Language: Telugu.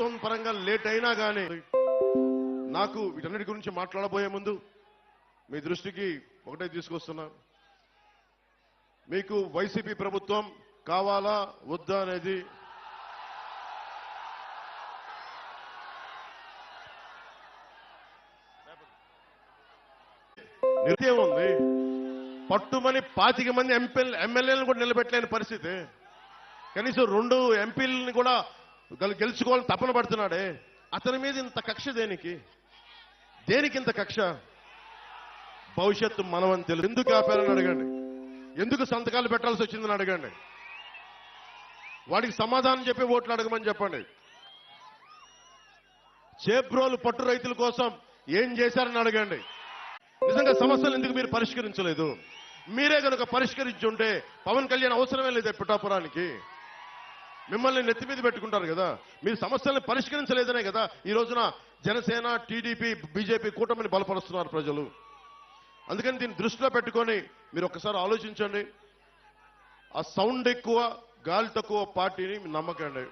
ప్రభుత్వం పరంగా లేట్ అయినా కానీ నాకు వీటన్నిటి గురించి మాట్లాడబోయే ముందు మీ దృష్టికి ఒకటే తీసుకొస్తున్నా. మీకు వైసీపీ ప్రభుత్వం కావాలా వద్దా అనేది నిర్ణయం ఉంది. పట్టుమని పాతిక మంది ఎంపీ ఎమ్మెల్యేలను కూడా నిలబెట్టలేని పరిస్థితి. కనీసం రెండు ఎంపీలను కూడా గెలుచుకోవాలని తపన పడుతున్నాడే. అతని మీద ఇంత కక్ష దేనికి? దేనికి ఇంత కక్ష? భవిష్యత్తు మనమని తెలుసు. ఎందుకు ఆపారని అడగండి. ఎందుకు సంతకాలు పెట్టాల్సి వచ్చిందని అడగండి. వాడికి సమాధానం చెప్పి ఓట్లు అడగమని చెప్పండి. చేబ్రోలు పట్టు రైతుల కోసం ఏం చేశారని అడగండి. నిజంగా సమస్యలు ఎందుకు మీరు పరిష్కరించలేదు? మీరే కనుక పరిష్కరించుంటే పవన్ కళ్యాణ్ అవసరమే లేదు పిఠాపురానికి మిమ్మల్ని నెత్తి మీద పెట్టుకుంటారు కదా. మీరు సమస్యల్ని పరిష్కరించలేదనే కదా. ఈ రోజున జనసేన టీడీపీ బీజేపీ కూటమిని బలపరుస్తున్నారు ప్రజలు. అందుకని దీన్ని దృష్టిలో పెట్టుకొని మీరు ఒకసారి ఆలోచించండి. ఆ సౌండ్ ఎక్కువ గాలి తక్కువ పార్టీని నమ్మకండి.